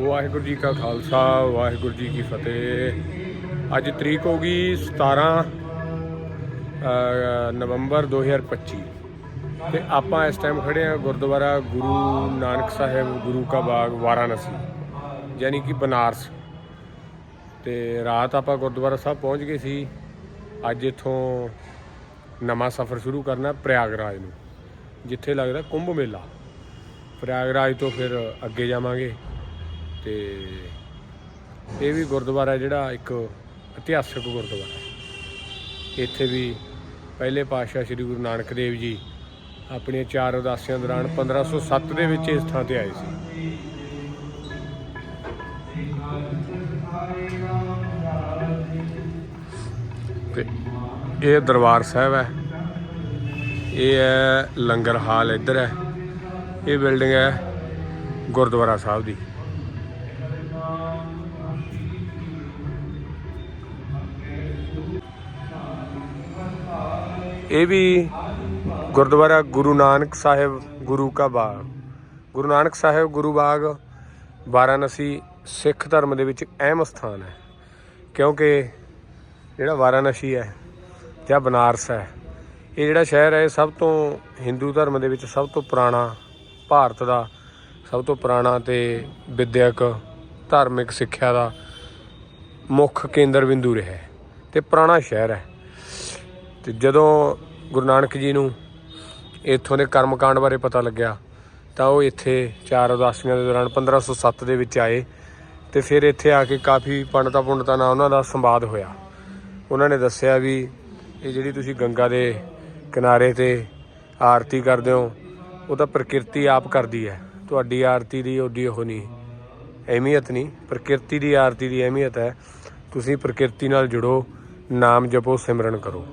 ਵਾਹਿਗੁਰੂ ਜੀ ਕਾ ਖਾਲਸਾ ਵਾਹਿਗੁਰੂ ਜੀ ਕੀ ਫਤਿਹ। ਅੱਜ ਤਰੀਕ ਹੋ ਗਈ 17 ਅ, ਨਵੰਬਰ 2025 ਤੇ ਆਪਾਂ ਇਸ ਟਾਈਮ ਖੜੇ ਆ ਗੁਰਦੁਆਰਾ ਗੁਰੂ ਨਾਨਕ ਸਾਹਿਬ ਗੁਰੂ ਕਾ ਬਾਗ ਵਾਰਾਣਸੀ ਯਾਨੀ ਕਿ ਬਨਾਰਸ। ਤੇ ਰਾਤ ਆਪਾਂ ਗੁਰਦੁਆਰਾ ਸਾਹਿਬ ਪਹੁੰਚ ਗਏ ਸੀ। ਅੱਜ ਇੱਥੋਂ ਨਵਾਂ ਸਫ਼ਰ ਸ਼ੁਰੂ ਕਰਨਾ ਪ੍ਰਯਾਗਰਾਜ ਨੂੰ ਜਿੱਥੇ ਲੱਗਦਾ ਕੁੰਭ ਮੇਲਾ। ਪ੍ਰਯਾਗਰਾਜ ਤੋਂ ਫਿਰ ਅੱਗੇ ਜਾਵਾਂਗੇ। ਤੇ ਇਹ ਵੀ ਗੁਰਦੁਆਰਾ ਜਿਹੜਾ ਇੱਕ ਇਤਿਹਾਸਕ ਗੁਰਦੁਆਰਾ ਹੈ। ਇੱਥੇ ਵੀ ਪਹਿਲੇ ਪਾਤਸ਼ਾਹ ਸ੍ਰੀ ਗੁਰੂ ਨਾਨਕ ਦੇਵ ਜੀ ਆਪਣੀਆਂ ਚਾਰ ਉਦਾਸੀਆਂ ਦੌਰਾਨ 1507 ਦੇ ਵਿੱਚ ਇਸ ਥਾਂ ਤੇ ਆਏ ਸੀ। ਤੇ ਇਹ ਦਰਬਾਰ ਸਾਹਿਬ ਹੈ। ਇਹ ਹੈ ਲੰਗਰ ਹਾਲ ਇੱਧਰ ਹੈ। ਇਹ ਬਿਲਡਿੰਗ ਹੈ ਗੁਰਦੁਆਰਾ ਸਾਹਿਬ ਦੀ। ਇਹ ਵੀ ਗੁਰਦੁਆਰਾ ਗੁਰੂ ਨਾਨਕ ਸਾਹਿਬ ਗੁਰੂ ਕਾ ਬਾਗ। ਗੁਰੂ ਨਾਨਕ ਸਾਹਿਬ ਗੁਰੂ ਬਾਗ ਵਾਰਾਣਸੀ ਸਿੱਖ ਧਰਮ ਦੇ ਵਿੱਚ ਅਹਿਮ ਸਥਾਨ ਹੈ। ਕਿਉਂਕਿ ਜਿਹੜਾ ਵਾਰਾਣਸੀ ਹੈ ਜਾਂ ਬਨਾਰਸ ਹੈ, ਇਹ ਜਿਹੜਾ ਸ਼ਹਿਰ ਹੈ, ਇਹ ਸਭ ਤੋਂ ਹਿੰਦੂ ਧਰਮ ਦੇ ਵਿੱਚ ਸਭ ਤੋਂ ਪੁਰਾਣਾ ਭਾਰਤ ਦਾ, ਸਭ ਤੋਂ ਪੁਰਾਣਾ ਤੇ ਵਿਦਿਅਕ, ਧਾਰਮਿਕ ਸਿੱਖਿਆ ਦਾ ਮੁੱਖ ਕੇਂਦਰ ਬਿੰਦੂ ਰਿਹਾ ਹੈ ਤੇ ਪੁਰਾਣਾ ਸ਼ਹਿਰ ਹੈ। ਤੇ ਜਦੋਂ ਗੁਰੂ ਨਾਨਕ ਜੀ ਨੂੰ ਇੱਥੋਂ ਦੇ ਕਰਮਕਾਂਡ ਬਾਰੇ ਪਤਾ ਲੱਗਿਆ, ਤਾਂ ਉਹ ਇੱਥੇ ਚਾਰ ਉਦਾਸੀਆਂ ਦੇ ਦੌਰਾਨ 1507 ਦੇ ਵਿੱਚ ਆਏ ਤੇ ਫਿਰ ਇੱਥੇ ਆ ਕੇ ਕਾਫੀ ਪੰਡਤਾਂ ਪੁੰਡਤਾਂ ਨਾਲ ਉਹਨਾਂ ਦਾ ਸੰਵਾਦ ਹੋਇਆ। ਉਹਨਾਂ ਨੇ ਦੱਸਿਆ ਵੀ ਇਹ ਜਿਹੜੀ ਤੁਸੀਂ ਗੰਗਾ ਦੇ ਕਿਨਾਰੇ ਤੇ ਆਰਤੀ ਕਰਦੇ ਹੋ, ਉਹ ਤਾਂ ਪ੍ਰਕਿਰਤੀ ਆਪ ਕਰਦੀ ਹੈ। ਤੁਹਾਡੀ ਆਰਤੀ ਦੀ ਓਡੀ ਉਹ ਨਹੀਂ, ਅਹਿਮੀਅਤ ਨਹੀਂ। ਪ੍ਰਕਿਰਤੀ ਦੀ ਆਰਤੀ ਦੀ ਅਹਿਮੀਅਤ ਹੈ, ਤੁਸੀਂ ਪ੍ਰਕਿਰਤੀ ਨਾਲ ਜੁੜੋ, ਨਾਮ ਜਪੋ, ਸਿਮਰਨ ਕਰੋ।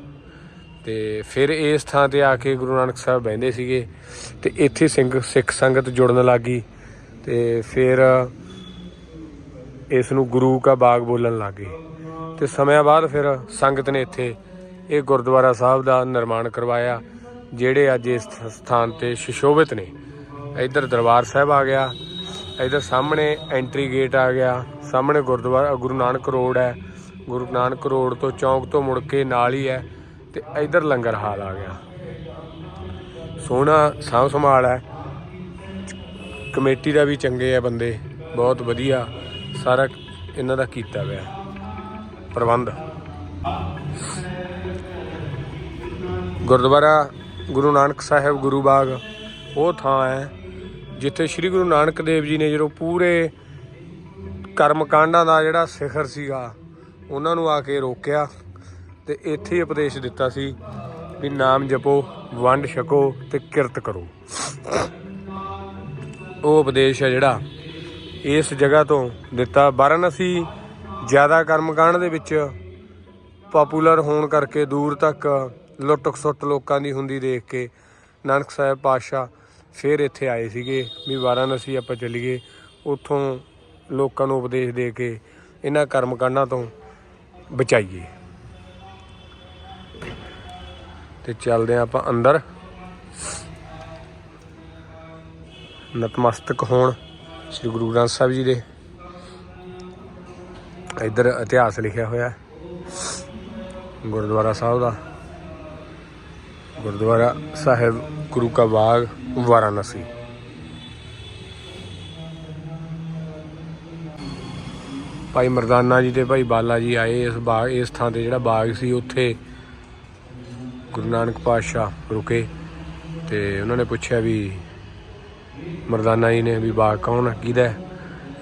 ਤੇ ਫਿਰ ਇਸ ਥਾਂ ਤੇ ਆ ਕੇ ਗੁਰੂ ਨਾਨਕ ਸਾਹਿਬ ਬਹਿੰਦੇ ਸੀਗੇ ਤੇ ਇੱਥੇ ਸਿੰਘ, ਸਿੱਖ ਸੰਗਤ ਜੁੜਨ ਲੱਗੀ ਤੇ ਫਿਰ ਇਸ ਨੂੰ ਗੁਰੂ ਕਾ ਬਾਗ ਬੋਲਣ ਲੱਗੇ ਤੇ ਸਮਿਆਂ ਬਾਅਦ ਫਿਰ ਸੰਗਤ ਨੇ ਇੱਥੇ ਇਹ ਗੁਰਦੁਆਰਾ ਸਾਹਿਬ ਦਾ ਨਿਰਮਾਣ ਕਰਵਾਇਆ, ਜਿਹੜੇ ਅੱਜ ਇਸ ਸਥਾਨ ਤੇ ਸ਼ਿਸ਼ੋਭਿਤ ਨੇ। ਇੱਧਰ ਦਰਬਾਰ ਸਾਹਿਬ ਆ ਗਿਆ, ਇੱਧਰ ਸਾਹਮਣੇ ਐਂਟਰੀ ਗੇਟ ਆ ਗਿਆ, ਸਾਹਮਣੇ ਗੁਰਦੁਆਰਾ, ਗੁਰੂ ਨਾਨਕ ਰੋਡ ਹੈ। ਗੁਰੂ ਨਾਨਕ ਰੋਡ ਤੋਂ ਚੌਂਕ ਤੋਂ ਮੁੜ ਕੇ ਨਾਲ ਹੀ ਹੈ। ਤੇ ਇੱਧਰ ਲੰਗਰ ਹਾਲ ਆ ਗਿਆ। ਸੋਹਣਾ ਸਾਂਭ ਸੰਭਾਲ ਹੈ। ਕਮੇਟੀ ਦਾ ਵੀ ਚੰਗੇ ਆ ਬੰਦੇ, ਬਹੁਤ ਵਧੀਆ। ਸਾਰਾ ਇਹਨਾਂ ਦਾ ਕੀਤਾ ਹੋਇਆ ਪ੍ਰਬੰਧ। ਗੁਰਦੁਆਰਾ ਗੁਰੂ ਨਾਨਕ ਸਾਹਿਬ ਗੁਰੂ ਬਾਗ, ਉਹ ਥਾਂ ਹੈ, ਜਿੱਥੇ ਸ੍ਰੀ ਗੁਰੂ ਨਾਨਕ ਦੇਵ ਜੀ ਨੇ ਜਦੋਂ ਪੂਰੇ ਕਰਮ ਕਾਂਡਾਂ ਦਾ ਜਿਹੜਾ ਸਿਖਰ ਸੀਗਾ, ਉਹਨਾਂ ਨੂੰ ਆ ਕੇ ਰੋਕਿਆ। ਤੇ ਇੱਥੇ ਹੀ ਉਪਦੇਸ਼ ਦਿੱਤਾ ਸੀ ਵੀ ਨਾਮ ਜਪੋ, ਵੰਡ ਛਕੋ ਤੇ ਕਿਰਤ ਕਰੋ। ਉਹ ਉਪਦੇਸ਼ ਹੈ ਜਿਹੜਾ ਇਸ ਜਗ੍ਹਾ ਤੋਂ ਦਿੱਤਾ। ਵਾਰਾਣਸੀ ਜ਼ਿਆਦਾ ਕਰਮਕਾਂਡ ਦੇ ਵਿੱਚ ਪਪੂਲਰ ਹੋਣ ਕਰਕੇ ਦੂਰ ਤੱਕ ਲੁੱਟ ਖਸੁੱਟ ਲੋਕਾਂ ਦੀ ਹੁੰਦੀ ਦੇਖ ਕੇ ਨਾਨਕ ਸਾਹਿਬ ਪਾਤਸ਼ਾਹ ਫਿਰ ਇੱਥੇ ਆਏ ਸੀਗੇ ਵੀ ਵਾਰਾਣਸੀ ਆਪਾਂ ਚੱਲੀਏ। ਉੱਥੋਂ ਲੋਕਾਂ ਨੂੰ ਉਪਦੇਸ਼ ਦੇ ਕੇ ਇਹਨਾਂ ਕਰਮਕਾਂਡਾਂ ਤੋਂ ਬਚਾਈਏ। ਤੇ ਚੱਲਦੇ ਹਾਂ ਆਪਾਂ ਅੰਦਰ। ਨਤਮਸਤਕ ਹੋਣ ਸ੍ਰੀ ਗੁਰੂ ਗ੍ਰੰਥ ਸਾਹਿਬ ਜੀ ਦੇ। ਇੱਧਰ ਇਤਿਹਾਸ ਲਿਖਿਆ ਹੋਇਆ ਗੁਰਦੁਆਰਾ ਸਾਹਿਬ ਦਾ। ਗੁਰਦੁਆਰਾ ਸਾਹਿਬ, ਗੁਰੂ ਕਾ ਬਾਗ, ਵਾਰਾਣਸੀ। ਭਾਈ ਮਰਦਾਨਾ ਜੀ ਤੇ ਭਾਈ ਬਾਲਾ ਜੀ ਆਏ ਇਸ ਬਾਗ, ਇਸ ਥਾਂ ਤੇ ਜਿਹੜਾ ਬਾਗ ਸੀ, ਉੱਥੇ ਗੁਰੂ ਨਾਨਕ ਪਾਤਸ਼ਾਹ ਰੁਕੇ ਤੇ ਉਹਨਾਂ ਨੇ ਪੁੱਛਿਆ ਵੀ ਮਰਦਾਨਾ ਜੀ ਨੇ ਵੀ ਬਾਗ ਕੌਣ ਕਿਹਦਾ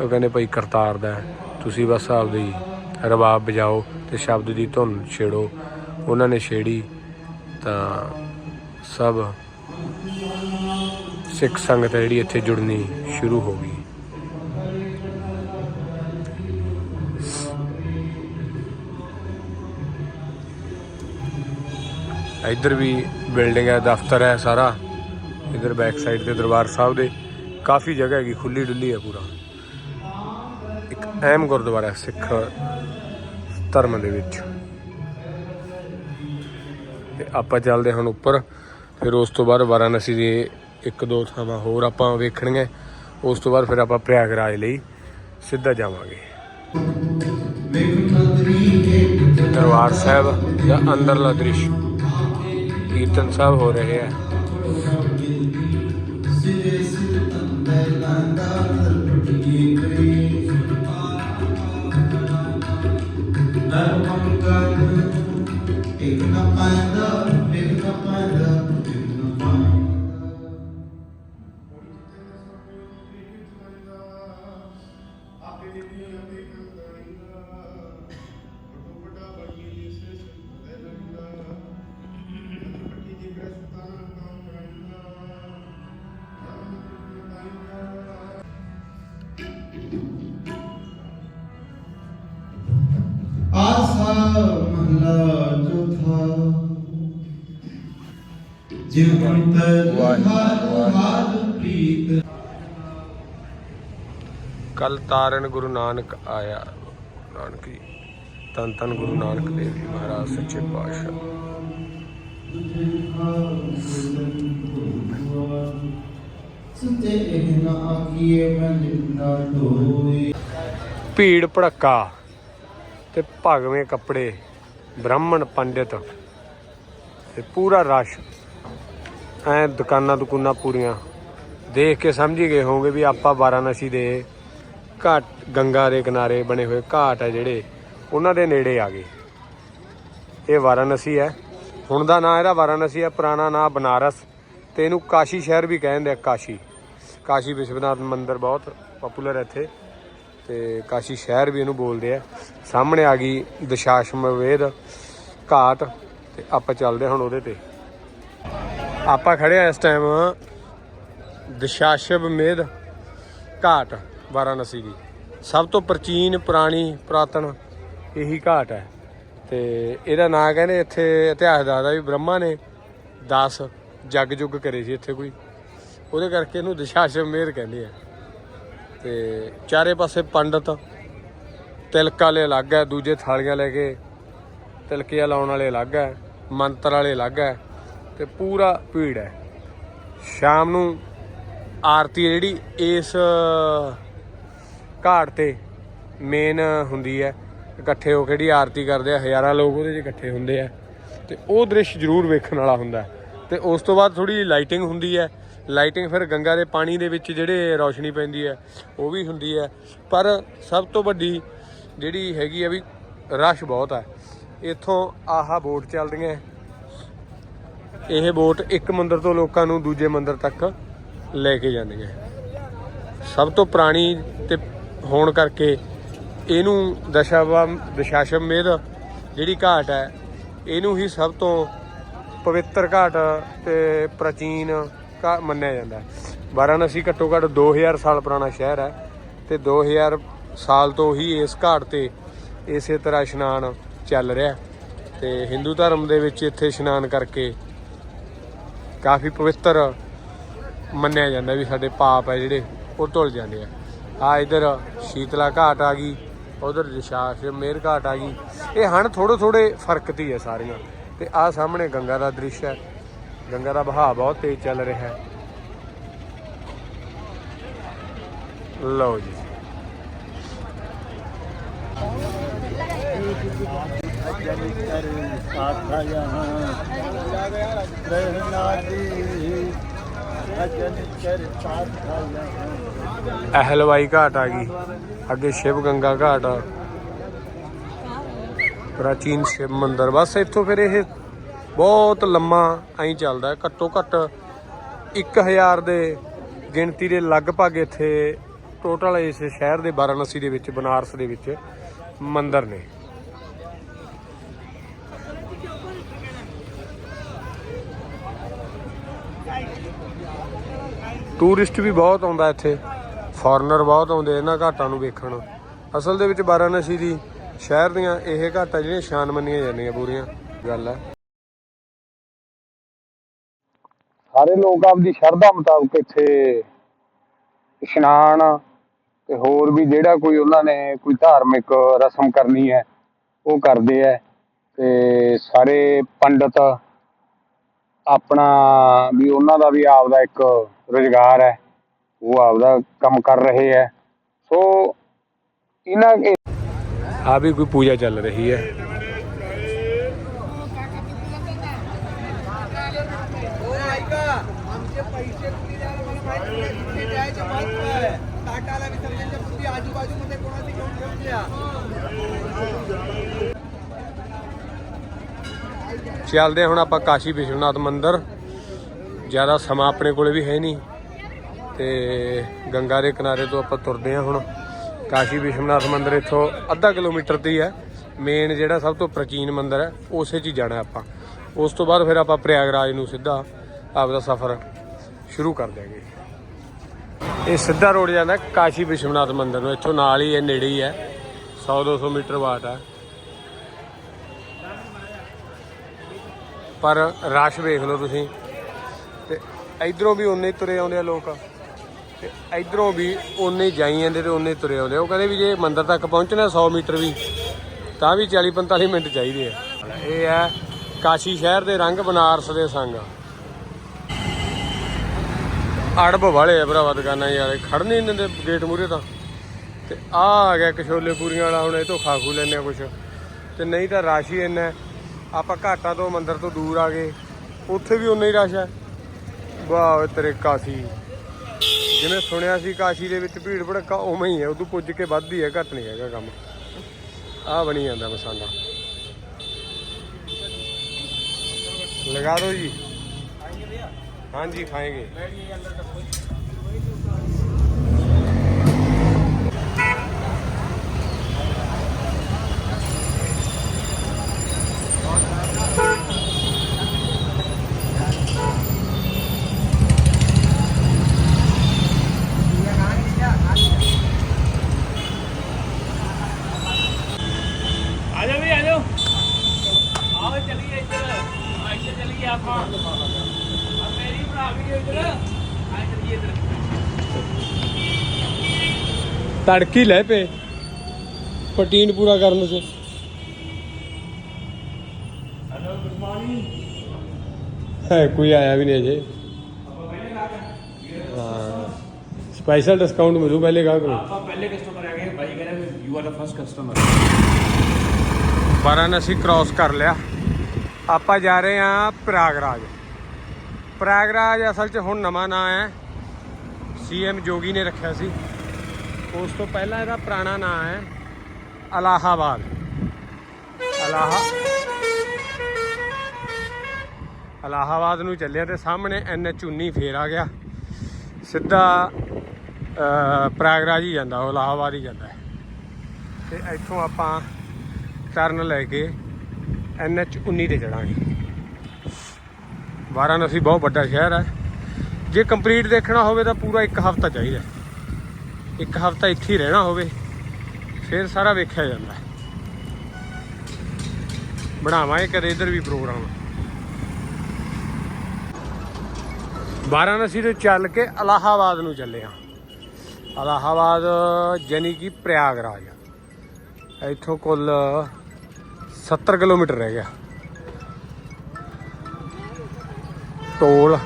ਉਹ ਕਹਿੰਦੇ ਭਾਈ ਕਰਤਾਰ ਦਾ ਤੁਸੀਂ ਬਸ ਆਪਦੀ ਰਬਾਬ ਵਜਾਓ ਤੇ ਸ਼ਬਦ ਦੀ ਧੁਨ ਛੇੜੋ। ਉਹਨਾਂ ਨੇ ਛੇੜੀ ਤਾਂ ਸਭ ਸਿੱਖ ਸੰਗਤ ਹੈ ਜਿਹੜੀ ਇੱਥੇ ਜੁੜਨੀ ਸ਼ੁਰੂ ਹੋ ਗਈ। ਇੱਧਰ ਵੀ ਬਿਲਡਿੰਗ ਹੈ ਦਫ਼ਤਰ ਹੈ ਸਾਰਾ। ਇੱਧਰ ਬੈਕ ਸਾਈਡ ਤੇ ਦਰਬਾਰ ਸਾਹਿਬ ਦੇ। ਕਾਫੀ ਜਗ੍ਹਾ ਹੈਗੀ ਖੁੱਲੀ ਡੁੱਲੀ ਹੈ ਪੂਰਾ। ਇੱਕ ਅਹਿਮ ਗੁਰਦੁਆਰਾ ਹੈ ਸਿੱਖ ਧਰਮ ਦੇ ਵਿੱਚ। ਤੇ ਆਪਾਂ ਚੱਲਦੇ ਹਾਂ ਹੁਣ ਉੱਪਰ। ਫਿਰ ਉਸ ਤੋਂ ਬਾਅਦ ਵਾਰਾਣਸੀ ਦੇ ਇੱਕ ਦੋ ਥਾਵਾਂ ਹੋਰ ਆਪਾਂ ਵੇਖਣੀਆਂ ਉਸ ਤੋਂ ਬਾਅਦ ਫਿਰ ਆਪਾਂ ਪ੍ਰਯਾਗਰਾਜ ਲਈ ਸਿੱਧਾ ਜਾਵਾਂਗੇ। ਦਰਬਾਰ ਸਾਹਿਬ ਦਾ ਅੰਦਰਲਾ ਦ੍ਰਿਸ਼। ਕੀਰਤਨ ਸਾਹਿਬ ਹੋ ਰਹੇ ਹੈ ਜਿਵ ਹਰ ਹਰ ਪ੍ਰੀਤ ਕੱਲ ਤਾਰਨ ਗੁਰੂ ਨਾਨਕ ਆਇਆ, ਨਾਨਕ ਜੀ ਤਨ ਤਨ ਗੁਰੂ ਨਾਨਕ ਦੇਵ ਜੀ ਮਹਾਰਾਜ, ਸੱਚੇ ਪਾਤਸ਼ਾਹ। ਭੀੜ ਭੜੱਕਾ ਤੇ ਭਗਵੇਂ ਕੱਪੜੇ, ਬ੍ਰਾਹਮਣ ਪੰਡਿਤ ਤੇ ਪੂਰਾ ਰਸ਼। ਐ ਦੁਕਾਨਾਂ ਦੁਕਾਨਾਂ ਪੂਰੀਆਂ। ਦੇਖ ਕੇ ਸਮਝ ਹੀ ਗਏ ਹੋਵੋਗੇ ਵੀ ਆਪਾਂ ਵਾਰਾਣਸੀ ਦੇ ਘਾਟ, ਗੰਗਾ ਦੇ ਕਿਨਾਰੇ ਬਣੇ ਹੋਏ ਘਾਟ ਹੈ ਜਿਹੜੇ, ਉਹਨਾਂ ਦੇ ਨੇੜੇ ਆ ਗਏ। ਇਹ ਵਾਰਾਣਸੀ ਹੈ। ਹੁਣ ਦਾ ਨਾਂ ਇਹਦਾ ਵਾਰਾਣਸੀ ਹੈ, ਪੁਰਾਣਾ ਨਾਂ ਬਨਾਰਸ। ਤੇ ਇਹਨੂੰ ਕਾਸ਼ੀ ਸ਼ਹਿਰ ਵੀ ਕਹਿੰਦੇ ਆ, ਕਾਸ਼ੀ। ਕਾਸ਼ੀ ਵਿਸ਼ਵਨਾਥ ਮੰਦਿਰ ਬਹੁਤ ਪਪੂਲਰ ਹੈ ਇੱਥੇ। ਤੇ ਕਾਸ਼ੀ ਸ਼ਹਿਰ ਵੀ ਇਹਨੂੰ ਬੋਲਦੇ ਆ। ਸਾਹਮਣੇ ਆ ਗਈ ਦਸ਼ਾਸ਼ਮਵੇਦ ਘਾਟ, ਤੇ ਆਪਾਂ ਚੱਲਦੇ ਹਾਂ ਹੁਣ ਉਹਦੇ ਤੇ। ਆਪਾਂ ਖੜੇ ਆ ਇਸ ਟਾਈਮ ਦਸ਼ਾਸ਼ਵ ਮੇਧ ਘਾਟ ਵਾਰਾਣਸੀ ਦੀ। ਸਭ ਤੋਂ ਪ੍ਰਾਚੀਨ, ਪੁਰਾਣੀ, ਪੁਰਾਤਨ ਇਹੀ ਘਾਟ ਹੈ। ਤੇ ਇਹਦਾ ਨਾਂ ਕਹਿੰਦੇ ਇੱਥੇ ਇਤਿਹਾਸ ਦੱਸਦਾ ਵੀ ਬ੍ਰਹਮਾ ਨੇ 10 ਜਗ ਜੁਗ ਕਰੇ ਸੀ ਇੱਥੇ ਕੋਈ। ਉਹਦੇ ਕਰਕੇ ਇਹਨੂੰ ਦਸ਼ਾਸ਼ਵ ਦਸ਼ਾਸ਼ਮੇਧ ਕਹਿੰਦੇ ਆ। ਤੇ ਚਾਰੇ ਪਾਸੇ ਪੰਡਤ, ਤਿਲਕ ਵਾਲੇ ਅਲੱਗ ਹੈ, ਦੂਜੇ ਥਾਲੀਆਂ ਲੈ ਕੇ ਤਿਲਕੀਆਂ ਲਾਉਣ ਵਾਲੇ ਅਲੱਗ ਹੈ, ਮੰਤਰ ਵਾਲੇ ਅਲੱਗ ਹੈ। ਤੇ ਪੂਰਾ ਭੀੜ ਹੈ। ਸ਼ਾਮ ਨੂੰ ਆਰਤੀ ਜਿਹੜੀ, ਇਸ ਘਾਟ ਤੇ ਮੇਨ ਹੁੰਦੀ ਹੈ। ਇਕੱਠੇ ਹੋ ਕੇ ਜਿਹੜੀ ਆਰਤੀ ਕਰਦੇ ਆ, ਹਜ਼ਾਰਾਂ ਲੋਕ ਉਹਦੇ 'ਚ ਇਕੱਠੇ ਹੁੰਦੇ ਆ। ਤੇ ਉਹ ਦ੍ਰਿਸ਼ ਜ਼ਰੂਰ ਵੇਖਣ ਵਾਲਾ ਹੁੰਦਾ ਹੈ। ਤੇ ਉਸ ਤੋਂ ਬਾਅਦ ਥੋੜੀ ਲਾਈਟਿੰਗ ਹੁੰਦੀ ਹੈ। ਲਾਈਟਿੰਗ ਫਿਰ ਗੰਗਾ ਦੇ ਪਾਣੀ ਦੇ ਵਿੱਚ ਜਿਹੜੇ ਰੌਸ਼ਨੀ ਪੈਂਦੀ ਹੈ, ਉਹ ਵੀ ਹੁੰਦੀ ਹੈ। ਪਰ ਸਭ ਤੋਂ ਵੱਡੀ ਜਿਹੜੀ ਹੈਗੀ ਆ ਵੀ ਰਸ਼ ਬਹੁਤ ਹੈ। ਇੱਥੋਂ ਆਹਾ ਬੋਟ ਚੱਲਦੀਆਂ ਇਹ ਬੋਟ ਇੱਕ ਮੰਦਰ ਤੋਂ ਲੋਕਾਂ ਨੂੰ ਦੂਜੇ ਮੰਦਰ ਤੱਕ ਲੈ ਕੇ ਜਾਂਦੀ ਹੈ। ਸਭ ਤੋਂ ਪੁਰਾਣੀ ਤੇ ਹੋਣ ਕਰਕੇ ਇਹਨੂੰ ਦਸ਼ਾਵਾ ਦਸ਼ਾਸ਼ਮੇਧ ਜਿਹੜੀ ਘਾਟ ਹੈ, ਇਹਨੂੰ ਹੀ ਸਭ ਤੋਂ ਪਵਿੱਤਰ ਘਾਟ ਤੇ ਪ੍ਰਾਚੀਨ ਘਾ ਮੰਨਿਆ ਜਾਂਦਾ ਹੈ। ਵਾਰਾਣਸੀ ਘੱਟੋ ਘੱਟ 2000 ਸਾਲ ਪੁਰਾਣਾ ਸ਼ਹਿਰ ਹੈ ਤੇ 2000 ਸਾਲ ਤੋਂ ਹੀ ਇਸ ਘਾਟ ਤੇ ਇਸੇ ਤਰ੍ਹਾਂ ਇਸ਼ਨਾਨ ਚੱਲ ਰਿਹਾ ਤੇ ਹਿੰਦੂ ਧਰਮ ਦੇ ਵਿੱਚ ਇੱਥੇ ਇਸ਼ਨਾਨ ਕਰਕੇ ਕਾਫੀ ਪਵਿੱਤਰ ਮੰਨਿਆ ਜਾਂਦਾ ਵੀ ਸਾਡੇ ਪਾਪ ਹੈ ਜਿਹੜੇ, ਉਹ ਧੁੱਲ ਜਾਂਦੇ ਆ। ਆ ਇਧਰ ਸ਼ੀਤਲਾ ਘਾਟ ਆ ਗਈ, ਉਧਰ ਵਿਸ਼ਾਖ ਮੇਰ ਘਾਟ ਆ ਗਈ। ਇਹ ਹਨ ਥੋੜੇ ਥੋੜੇ ਫ਼ਰਕ ਤੀ ਹੈ ਸਾਰੀਆਂ। ਤੇ ਆ ਸਾਹਮਣੇ ਗੰਗਾ ਦਾ ਦ੍ਰਿਸ਼ ਹੈ। ਗੰਗਾ ਦਾ ਵਹਾਅ ਬਹੁਤ ਤੇਜ਼ ਚੱਲ ਰਿਹਾ ਹੈ। ਲਓ ਜੀ। ਅਜਨ ਕਰ ਸਾਥਾ ਰਹਿਣਾ ਦੀ ਅਜਨ ਕਰ ਸਾਥਾ ਯਹਾਂ। ਅਹਲਵਾਈ ਘਾਟ ਆ ਗਈ ਅੱਗੇ ਸ਼ਿਵ ਗੰਗਾ ਘਾਟ ਆ। ਪ੍ਰਾਚੀਨ ਸ਼ਿਵ ਮੰਦਿਰ, ਬਸ ਇੱਥੋਂ ਫਿਰ ਇਹ ਬਹੁਤ ਲੰਮਾ ਐਂ ਚੱਲਦਾ ਘੱਟੋ ਘੱਟ 1000 ਦੇ ਗਿਣਤੀ ਦੇ ਲਗਭਗ ਇੱਥੇ ਟੋਟਲ ਇਸ ਸ਼ਹਿਰ ਦੇ ਵਾਰਾਣਸੀ ਦੇ ਵਿੱਚ, ਬਨਾਰਸ ਦੇ ਵਿੱਚ ਮੰਦਰ ਨੇ। ਟੂਰਿਸਟ ਵੀ ਬਹੁਤ ਆਉਂਦਾ ਇੱਥੇ। ਫੋਰਨਰ ਬਹੁਤ ਆਉਂਦੇ ਇਹਨਾਂ ਘਾਟਾਂ ਨੂੰ ਵੇਖਣ। ਅਸਲ ਦੇ ਵਿੱਚ ਵਾਰਾਣਸੀ ਦੀ ਸ਼ਹਿਰ ਦੀਆਂ ਇਹ ਘਾਟਾਂ ਜਿਹੜੀਆਂ ਸ਼ਾਨ ਮੰਨੀਆਂ ਜਾਂਦੀਆਂ ਪੂਰੀਆਂ। ਗੱਲ ਹੈ। ਸਾਰੇ ਲੋਕ ਆਪਦੀ ਸ਼ਰਧਾ ਮੁਤਾਬਕ ਇੱਥੇ ਇਸ਼ਨਾਨ ਤੇ ਹੋਰ ਵੀ ਜਿਹੜਾ ਕੋਈ ਉਹਨਾਂ ਨੇ ਕੋਈ ਧਾਰਮਿਕ ਰਸਮ ਕਰਨੀ ਹੈ, ਉਹ ਕਰਦੇ ਹੈ। ਤੇ ਸਾਰੇ ਪੰਡਤ ਆਪਣਾ ਵੀ ਉਹਨਾਂ ਦਾ ਵੀ ਆਪਦਾ ਇੱਕ ਰੁਜ਼ਗਾਰ ਹੈ ਉਹ ਆਪਦਾ ਕੰਮ ਕਰ ਰਹੇ ਹੈ ਸੋ ਇਹਨਾਂ ਆ ਵੀ ਕੋਈ ਪੂਜਾ ਚੱਲ ਰਹੀ ਹੈ आमचे पैसे कुणी द्यायला मला माहिती नाही कुठे द्यायचे माहित नाही ताटाला विसर्जनच्या पूर्वी आजूबाजूमध्ये कोणाचे घेऊन ठेवून द्या ਚੱਲਦੇ ਹਾਂ ਹੁਣ ਆਪਾਂ ਕਾਸ਼ੀ ਵਿਸ਼ਵਨਾਥ ਮੰਦਿਰ। ਜ਼ਿਆਦਾ ਸਮਾਂ ਆਪਣੇ ਕੋਲੇ ਵੀ ਹੈ ਨਹੀਂ। ਤੇ ਗੰਗਾ ਦੇ ਕਿਨਾਰੇ ਤੋਂ ਆਪਾਂ ਤੁਰਦੇ ਹਾਂ ਹੁਣ। ਕਾਸ਼ੀ ਵਿਸ਼ਵਨਾਥ ਮੰਦਿਰ ਇੱਥੋਂ ਅੱਧਾ ਕਿਲੋਮੀਟਰ ਤੇ ਹੀ ਹੈ। ਮੇਨ ਜਿਹੜਾ ਸਭ ਤੋਂ ਪ੍ਰਾਚੀਨ ਮੰਦਿਰ ਹੈ, ਉਸੇ 'ਚ ਹੀ ਜਾਣਾ ਆਪਾਂ। ਉਸ ਤੋਂ ਬਾਅਦ ਫਿਰ ਆਪਾਂ ਪ੍ਰਯਾਗਰਾਜ ਨੂੰ ਸਿੱਧਾ ਆਪਦਾ ਸਫ਼ਰ ਸ਼ੁਰੂ ਕਰ ਦਿਆਂਗੇ। ਇਹ ਸਿੱਧਾ ਰੋਡ ਜਾਂਦਾ ਕਾਸ਼ੀ ਵਿਸ਼ਵਨਾਥ ਮੰਦਿਰ ਨੂੰ। ਇੱਥੋਂ ਨਾਲ ਹੀ ਇਹ ਨੇੜੇ ਹੀ ਹੈ। 100 200 ਮੀਟਰ ਬਾਟ ਹੈ ਪਰ ਰਸ਼ ਵੇਖ ਲਓ ਤੁਸੀਂ। ਤੇ ਇਧਰੋਂ ਵੀ ਉਨੇ ਤੁਰੇ ਆਉਂਦੇ ਆ ਲੋਕ। ਤੇ ਇਧਰੋਂ ਵੀ ਉਨੇ ਹੀ ਜਾਈ ਜਾਂਦੇ ਤੇ ਉਨੇ ਤੁਰੇ ਆਉਂਦੇ ਆ। ਉਹ ਕਹਿੰਦੇ ਵੀ ਜੇ ਮੰਦਿਰ ਤੱਕ ਪਹੁੰਚਣਾ 100 ਮੀਟਰ ਵੀ, ਤਾਂ ਵੀ 40 45 ਮਿੰਟ ਚਾਹੀਦੇ ਆ। ਇਹ ਹੈ ਕਾਸ਼ੀ ਸ਼ਹਿਰ ਦੇ ਰੰਗ ਬਨਾਰਸ ਦੇ ਸੰਗ। ਅੜਬ ਵਾਲੇ ਆ ਭਰਾਵਾ ਦੁਕਾਨਾਂ ਯਾਰ ਖੜ ਨਹੀਂ ਦਿੰਦੇ ਗੇਟ ਮੂਰੇ ਤਾਂ। ਤੇ ਆ ਆ ਗਿਆ ਕਸ਼ੋਲੇ ਪੂਰੀਆਂ ਵਾਲਾ, ਹੁਣ ਇਹ ਤੋਂ ਖਾ ਖੂ ਲੈਨੇ ਆ ਕੁਛ। ਤੇ ਨਹੀਂ ਤਾਂ ਰਸ਼ ਹੀ ਇੰਨਾ ਹੈ। ਆਪਾਂ ਘਾਟਾ ਤੋਂ ਮੰਦਿਰ ਤੋਂ ਦੂਰ ਆ ਗਏ। ਉੱਥੇ ਵੀ ਉਨਾ ਹੀ ਰਸ਼ ਹੈ। ਵਾਹ ਓਏ ਤੇਰੇ ਕਾਸ਼ੀ। ਜਿਵੇਂ ਸੁਣਿਆ ਸੀ ਕਾਸ਼ੀ ਦੇ ਵਿੱਚ ਭੀੜ ਭੜਕਾ ਉਵੇਂ ਹੀ ਹੈ। ਉਦੋਂ ਪੁੱਜ ਕੇ ਵੱਧ ਹੀ ਹੈ, ਘੱਟ ਨਹੀਂ ਹੈਗਾ ਕੰਮ। ਆ ਬਣੀ ਜਾਂਦਾ ਮਸਾਲਾ। ਲਗਾ ਦਿਓ ਜੀ। ਹਾਂਜੀ, ਖਾਏਗੇ ਆ ਜਾ ਵੀ ਆ ਜਾ ਆਓ ਚਲੀਏ ਇੱਧਰ ਆ ਇੱਧਰ ਚਲੀਏ ਆਪਾਂ ਆ ਮੇਰੀ ਭਰਾ ਵੀ ਇੱਧਰ ਆ ਚਲੀਏ ਇੱਧਰ ਤੜਕੀ ਲੈ ਪਏ। ਪ੍ਰੋਟੀਨ ਪੂਰਾ ਕਰਨ ਚ। ਹੈਲੋ ਗੁੱਡ ਮਾਰਨਿੰਗ ਹੈ ਕੋਈ ਆਇਆ ਵੀ ਨਹੀਂ ਅਜੇ। ਹਾਂ। ਸਪੈਸ਼ਲ ਡਿਸਕਾਊਂਟ ਮਿਲੂ ਪਹਿਲੇ ਗਾਹਕ ਨੂੰ। ਆਪਾਂ ਪਹਿਲੇ ਕਸਟਮਰ ਆ ਗਏ ਭਾਈ ਕਹਿੰਦੇ you are the first customer Varanasi cross ਕਰ ਲਿਆ। ਆਪਾਂ ਜਾ ਰਹੇ ਹਾਂ ਪ੍ਰਯਾਗਰਾਜ ਪ੍ਰਯਾਗਰਾਜ ਅਸਲ 'ਚ ਹੁਣ ਨਵਾਂ ਨਾਂ ਹੈ। ਸੀਐਮ ਜੋਗੀ ਨੇ ਰੱਖਿਆ ਸੀ। ਉਸ ਤੋਂ ਪਹਿਲਾਂ ਇਹਦਾ ਪੁਰਾਣਾ ਨਾਂ ਹੈ ਅਲਾਹਾਬਾਦ। ਅਲਾਹਾ ਅਲਾਹਾਬਾਦ ਨੂੰ ਚੱਲਿਆ ਤੇ ਸਾਹਮਣੇ ਐਨਐਚ 19 ਫੇਰ ਆ ਗਿਆ। ਸਿੱਧਾ ਅਹ, ਪ੍ਰਯਾਗਰਾਜ ਹੀ ਜਾਂਦਾ ਉਹ ਇਲਾਹਾਬਾਦ ਹੀ ਜਾਂਦਾ ਹੈ। ਤੇ ਇੱਥੋਂ ਆਪਾਂ ਟਰਨ ਲੈ ਕੇ ਐਨਐਚ 19 ਤੇ ਚੜਾਂਗੇ। ਵਾਰਾਣਸੀ ਬਹੁਤ ਵੱਡਾ ਸ਼ਹਿਰ ਹੈ। ਜੇ ਕੰਪਲੀਟ ਦੇਖਣਾ ਹੋਵੇ ਤਾਂ ਪੂਰਾ ਇੱਕ ਹਫ਼ਤਾ ਚਾਹੀਦਾ। ਇੱਕ ਹਫ਼ਤਾ ਇੱਥੇ ਹੀ ਰਹਿਣਾ ਹੋਵੇ, ਫਿਰ ਸਾਰਾ ਵੇਖਿਆ ਜਾਂਦਾ। ਬਣਾਵਾਂਗੇ ਕਦੇ ਇਧਰ ਵੀ ਪ੍ਰੋਗਰਾਮ। ਵਾਰਾਣਸੀ ਤੋਂ ਚੱਲ ਕੇ ਅਲਾਹਾਬਾਦ ਨੂੰ ਚੱਲੇ ਹਾਂ। ਅਲਾਹਾਬਾਦ ਯਾਨੀ ਕਿ ਪ੍ਰਯਾਗਰਾਜ ਇੱਥੋਂ ਕੁੱਲ 70 ਕਿਲੋਮੀਟਰ ਰਹਿ ਗਿਆ। ਟੋਲ।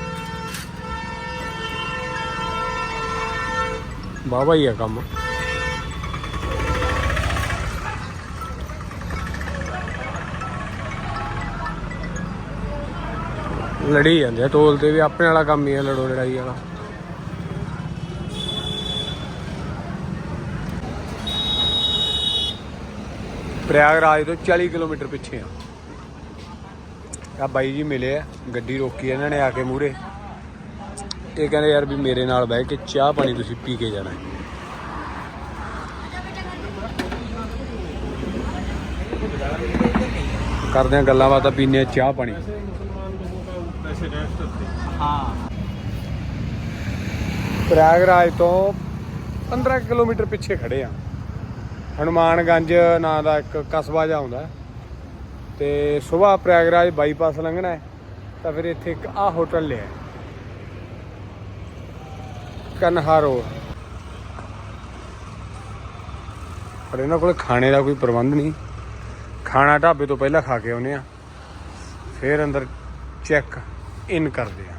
ਬਾਬਾ ਹੀ ਆ ਕੰਮ। ਲੜੀ ਜਾਂਦੇ ਆ, ਟੋਲ ਤੇ ਵੀ ਆਪਣੇ ਵਾਲਾ ਕੰਮ ਹੀ ਆ ਲੜੋ ਲੜਾਈ ਵਾਲਾ। ਪ੍ਰਯਾਗਰਾਜ ਤੋਂ 40 ਕਿਲੋਮੀਟਰ ਪਿੱਛੇ ਆ। ਆ ਬਾਈ ਜੀ ਮਿਲੇ ਆ, ਗੱਡੀ ਰੋਕੀ ਇਹਨਾਂ ਨੇ ਆ ਕੇ ਮੂਰੇ ਇਹ ਕਹਿੰਦੇ ਯਾਰ ਵੀ ਮੇਰੇ ਨਾਲ ਬਹਿ ਕੇ ਚਾਹ ਪਾਣੀ ਤੁਸੀਂ ਪੀ ਕੇ ਜਾਣਾ। ਹੈ। ਕਰਦੇ ਆ ਗੱਲਾਂ ਬਾਤਾਂ ਪੀਨੇ ਆ ਚਾਹ ਪਾਣੀ। ਹਾਂ ਪ੍ਰਯਾਗਰਾਜ ਤੋਂ 15 ਕਿਲੋਮੀਟਰ ਪਿੱਛੇ ਖੜੇ ਆ। ਹਨੂਮਾਨਗੰਜ ਨਾਂ ਦਾ ਇੱਕ ਕਸਬਾ ਜਿਹਾ ਆਉਂਦਾ ਹੈ। ਤੇ ਸਵੇਰ ਪ੍ਰਯਾਗਰਾਜ ਬਾਈਪਾਸ ਲੰਘਣਾ ਹੈ, ਤਾਂ ਫਿਰ ਇੱਥੇ ਇੱਕ ਆ ਹੋਟਲ ਲਿਆ ਹੈ। ਕਨਹਾਰੋ ਪਰ ਇਹਨਾਂ ਕੋਲ ਖਾਣੇ ਦਾ ਕੋਈ ਪ੍ਰਬੰਧ ਨਹੀਂ ਖਾਣਾ ਢਾਬੇ ਤੋਂ ਪਹਿਲਾਂ ਖਾ ਕੇ ਆਉਨੇ ਆ ਫਿਰ ਅੰਦਰ ਚੈੱਕ ਇਨ ਕਰਦੇ ਆ